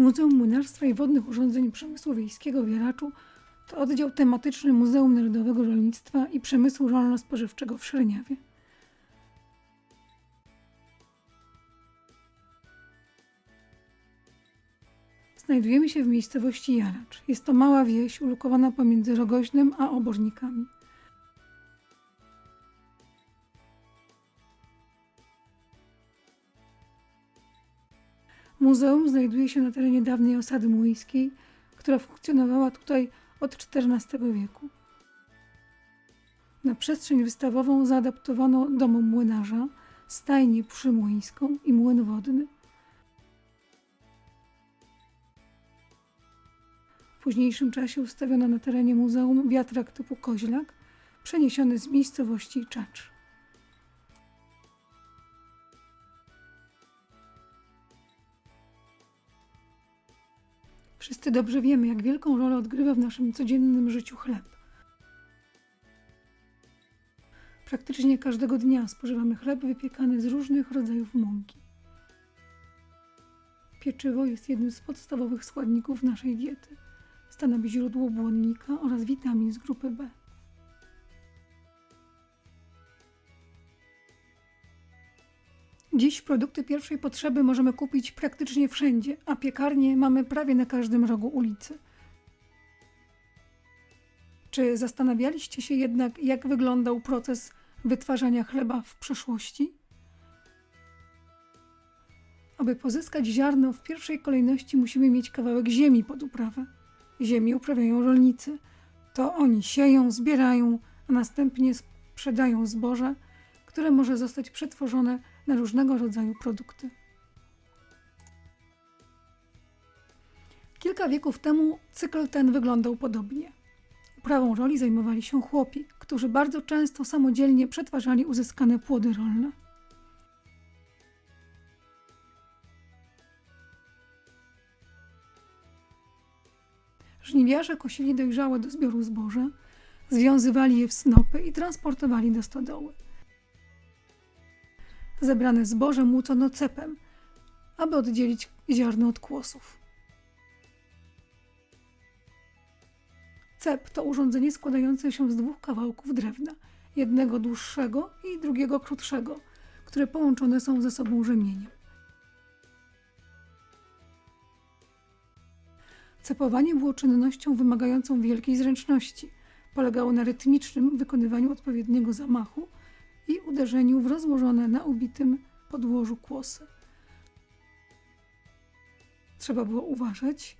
Muzeum Młynarstwa i Wodnych Urządzeń Przemysłu Wiejskiego w Jaraczu to oddział tematyczny Muzeum Narodowego Rolnictwa i Przemysłu Rolno-Spożywczego w Szreniawie. Znajdujemy się w miejscowości Jaracz. Jest to mała wieś ulokowana pomiędzy Rogoźnem a Obornikami. Muzeum znajduje się na terenie dawnej osady młyńskiej, która funkcjonowała tutaj od XIV wieku. Na przestrzeń wystawową zaadaptowano dom młynarza, stajnię przymłyńską i młyn wodny. W późniejszym czasie ustawiono na terenie muzeum wiatrak typu koźlak, przeniesiony z miejscowości Czacz. Wszyscy dobrze wiemy, jak wielką rolę odgrywa w naszym codziennym życiu chleb. Praktycznie każdego dnia spożywamy chleb wypiekany z różnych rodzajów mąki. Pieczywo jest jednym z podstawowych składników naszej diety. Stanowi źródło błonnika oraz witamin z grupy B. Dziś produkty pierwszej potrzeby możemy kupić praktycznie wszędzie, a piekarnie mamy prawie na każdym rogu ulicy. Czy zastanawialiście się jednak, jak wyglądał proces wytwarzania chleba w przeszłości? Aby pozyskać ziarno, w pierwszej kolejności musimy mieć kawałek ziemi pod uprawę. Ziemi uprawiają rolnicy. To oni sieją, zbierają, a następnie sprzedają zboże, które może zostać przetworzone na różnego rodzaju produkty. Kilka wieków temu cykl ten wyglądał podobnie. Uprawą roli zajmowali się chłopi, którzy bardzo często samodzielnie przetwarzali uzyskane płody rolne. Żniwiarze kosili dojrzałe do zbioru zboże, związywali je w snopy i transportowali do stodoły. Zebrane zboże młócono cepem, aby oddzielić ziarno od kłosów. Cep to urządzenie składające się z dwóch kawałków drewna, jednego dłuższego i drugiego krótszego, które połączone są ze sobą rzemieniem. Cepowanie było czynnością wymagającą wielkiej zręczności. Polegało na rytmicznym wykonywaniu odpowiedniego zamachu i uderzeniu w rozłożone na ubitym podłożu kłosy. Trzeba było uważać,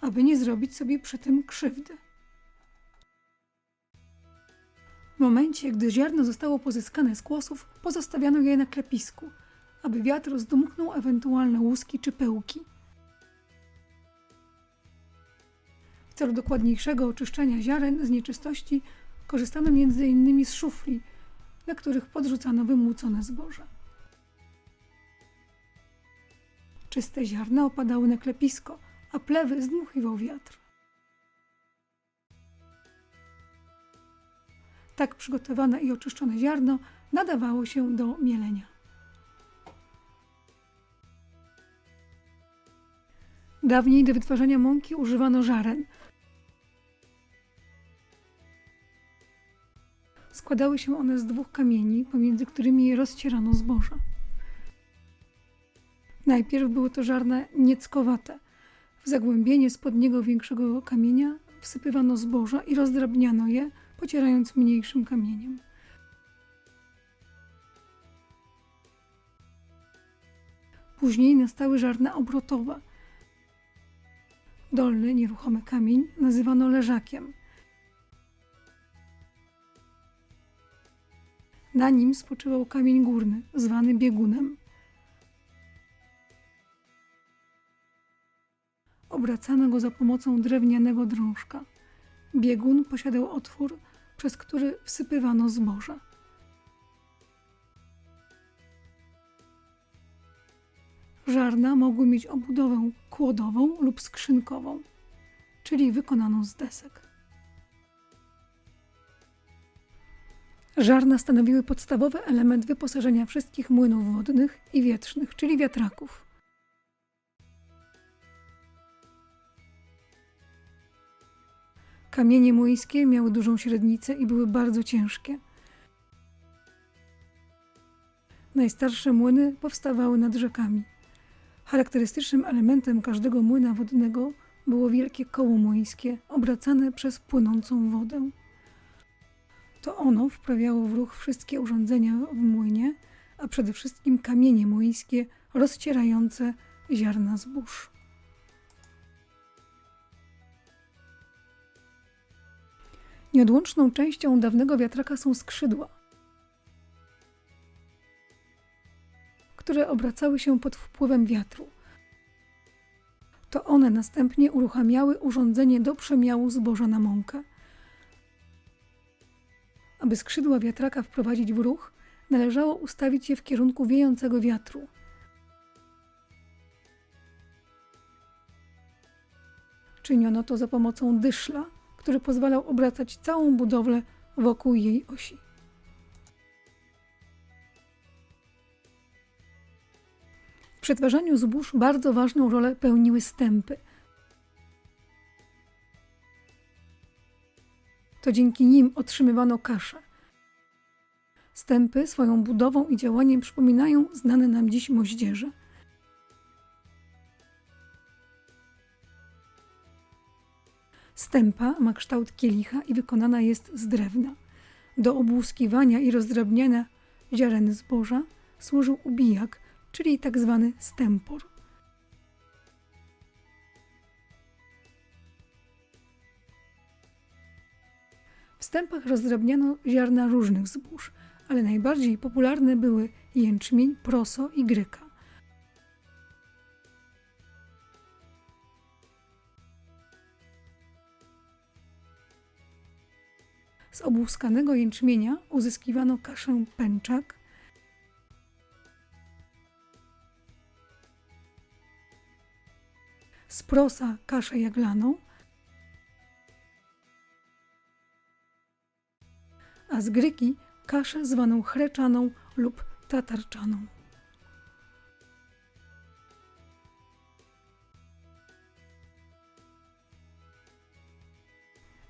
aby nie zrobić sobie przy tym krzywdy. W momencie, gdy ziarno zostało pozyskane z kłosów, pozostawiano je na klepisku, aby wiatr zdmuchnął ewentualne łuski czy pyłki. W celu dokładniejszego oczyszczenia ziaren z nieczystości korzystano m.in. z szufli, na których podrzucano wymłócone zboże. Czyste ziarna opadały na klepisko, a plewy zdmuchiwał wiatr. Tak przygotowane i oczyszczone ziarno nadawało się do mielenia. Dawniej do wytwarzania mąki używano żaren. Składały się one z dwóch kamieni, pomiędzy którymi rozcierano zboże. Najpierw było to żarne nieckowate. W zagłębienie spodniego większego kamienia wsypywano zboża i rozdrabniano je, pocierając mniejszym kamieniem. Później nastały żarna obrotowe. Dolny, nieruchomy kamień nazywano leżakiem. Na nim spoczywał kamień górny, zwany biegunem. Obracano go za pomocą drewnianego drążka. Biegun posiadał otwór, przez który wsypywano zboże. Żarna mogły mieć obudowę kłodową lub skrzynkową, czyli wykonaną z desek. Żarna stanowiły podstawowy element wyposażenia wszystkich młynów wodnych i wietrznych, czyli wiatraków. Kamienie młyńskie miały dużą średnicę i były bardzo ciężkie. Najstarsze młyny powstawały nad rzekami. Charakterystycznym elementem każdego młyna wodnego było wielkie koło młyńskie, obracane przez płynącą wodę. To ono wprawiało w ruch wszystkie urządzenia w młynie, a przede wszystkim kamienie młyńskie rozcierające ziarna zbóż. Nieodłączną częścią dawnego wiatraka są skrzydła, które obracały się pod wpływem wiatru. To one następnie uruchamiały urządzenie do przemiału zboża na mąkę. Aby skrzydła wiatraka wprowadzić w ruch, należało ustawić je w kierunku wiejącego wiatru. Czyniono to za pomocą dyszla, który pozwalał obracać całą budowlę wokół jej osi. W przetwarzaniu zbóż bardzo ważną rolę pełniły stępy. To dzięki nim otrzymywano kaszę. Stępy swoją budową i działaniem przypominają znane nam dziś moździerze. Stępa ma kształt kielicha i wykonana jest z drewna. Do obłuskiwania i rozdrabniania ziaren zboża służył ubijak, czyli tak zwany stempor. Stępach rozdrabniano ziarna różnych zbóż, ale najbardziej popularne były jęczmień, proso i gryka. Z obłuskanego jęczmienia uzyskiwano kaszę pęczak, z prosa kaszę jaglaną, a z gryki kaszę zwaną chreczaną lub tatarczaną.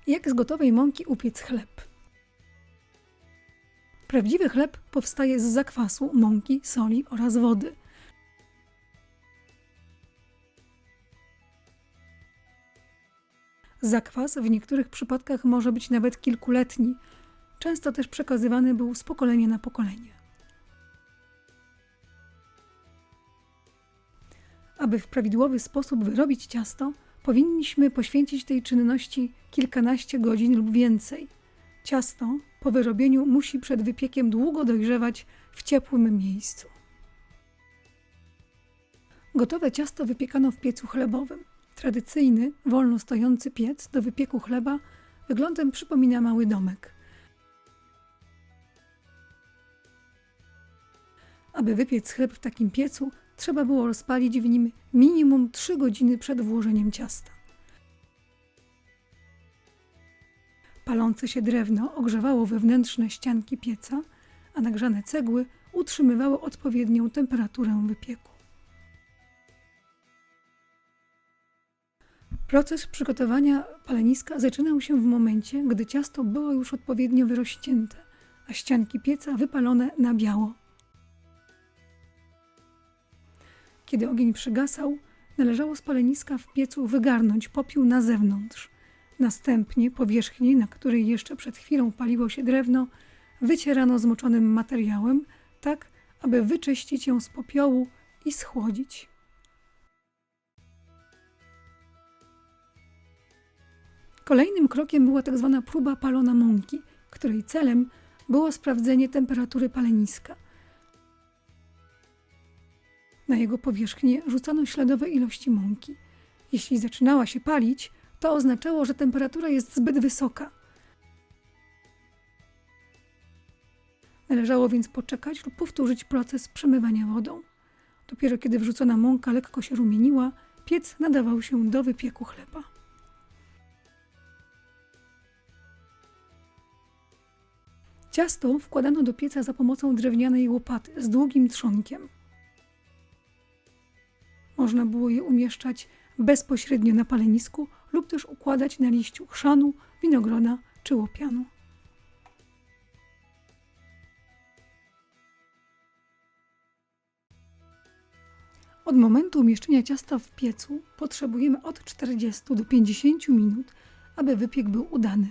Jak z gotowej mąki upiec chleb? Prawdziwy chleb powstaje z zakwasu, mąki, soli oraz wody. Zakwas w niektórych przypadkach może być nawet kilkuletni. Często też przekazywany był z pokolenia na pokolenie. Aby w prawidłowy sposób wyrobić ciasto, powinniśmy poświęcić tej czynności kilkanaście godzin lub więcej. Ciasto po wyrobieniu musi przed wypiekiem długo dojrzewać w ciepłym miejscu. Gotowe ciasto wypiekano w piecu chlebowym. Tradycyjny, wolno stojący piec do wypieku chleba wyglądem przypomina mały domek. Aby wypiec chleb w takim piecu, trzeba było rozpalić w nim minimum 3 godziny przed włożeniem ciasta. Palące się drewno ogrzewało wewnętrzne ścianki pieca, a nagrzane cegły utrzymywały odpowiednią temperaturę wypieku. Proces przygotowania paleniska zaczynał się w momencie, gdy ciasto było już odpowiednio wyrośnięte, a ścianki pieca wypalone na biało. Kiedy ogień przygasał, należało z paleniska w piecu wygarnąć popiół na zewnątrz. Następnie powierzchnię, na której jeszcze przed chwilą paliło się drewno, wycierano zmoczonym materiałem, tak aby wyczyścić ją z popiołu i schłodzić. Kolejnym krokiem była tak zwana próba palona mąki, której celem było sprawdzenie temperatury paleniska. Na jego powierzchnię rzucano śladowe ilości mąki. Jeśli zaczynała się palić, to oznaczało, że temperatura jest zbyt wysoka. Należało więc poczekać lub powtórzyć proces przemywania wodą. Dopiero kiedy wrzucona mąka lekko się rumieniła, piec nadawał się do wypieku chleba. Ciasto wkładano do pieca za pomocą drewnianej łopaty z długim trzonkiem. Można było je umieszczać bezpośrednio na palenisku lub też układać na liściu chrzanu, winogrona czy łopianu. Od momentu umieszczenia ciasta w piecu potrzebujemy od 40 do 50 minut, aby wypiek był udany.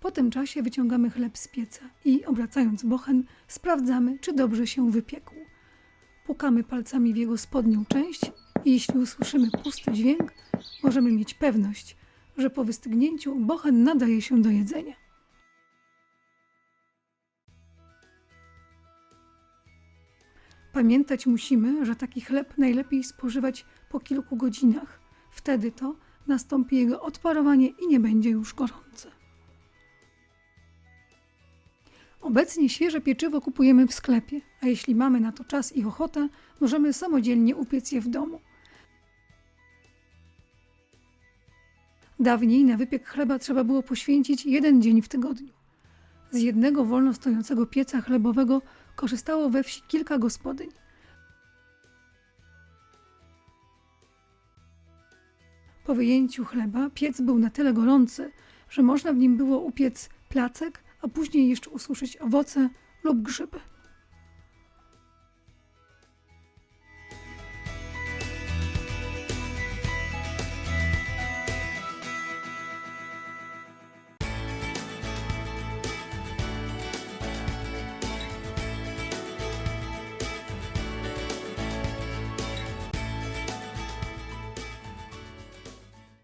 Po tym czasie wyciągamy chleb z pieca i obracając bochen sprawdzamy, czy dobrze się wypiekł. Pukamy palcami w jego spodnią część i jeśli usłyszymy pusty dźwięk, możemy mieć pewność, że po wystygnięciu bochen nadaje się do jedzenia. Pamiętać musimy, że taki chleb najlepiej spożywać po kilku godzinach. Wtedy to nastąpi jego odparowanie i nie będzie już gorący. Obecnie świeże pieczywo kupujemy w sklepie, a jeśli mamy na to czas i ochotę, możemy samodzielnie upiec je w domu. Dawniej na wypiek chleba trzeba było poświęcić jeden dzień w tygodniu. Z jednego wolno stojącego pieca chlebowego korzystało we wsi kilka gospodyń. Po wyjęciu chleba piec był na tyle gorący, że można w nim było upiec placek, a później jeszcze ususzyć owoce lub grzyby.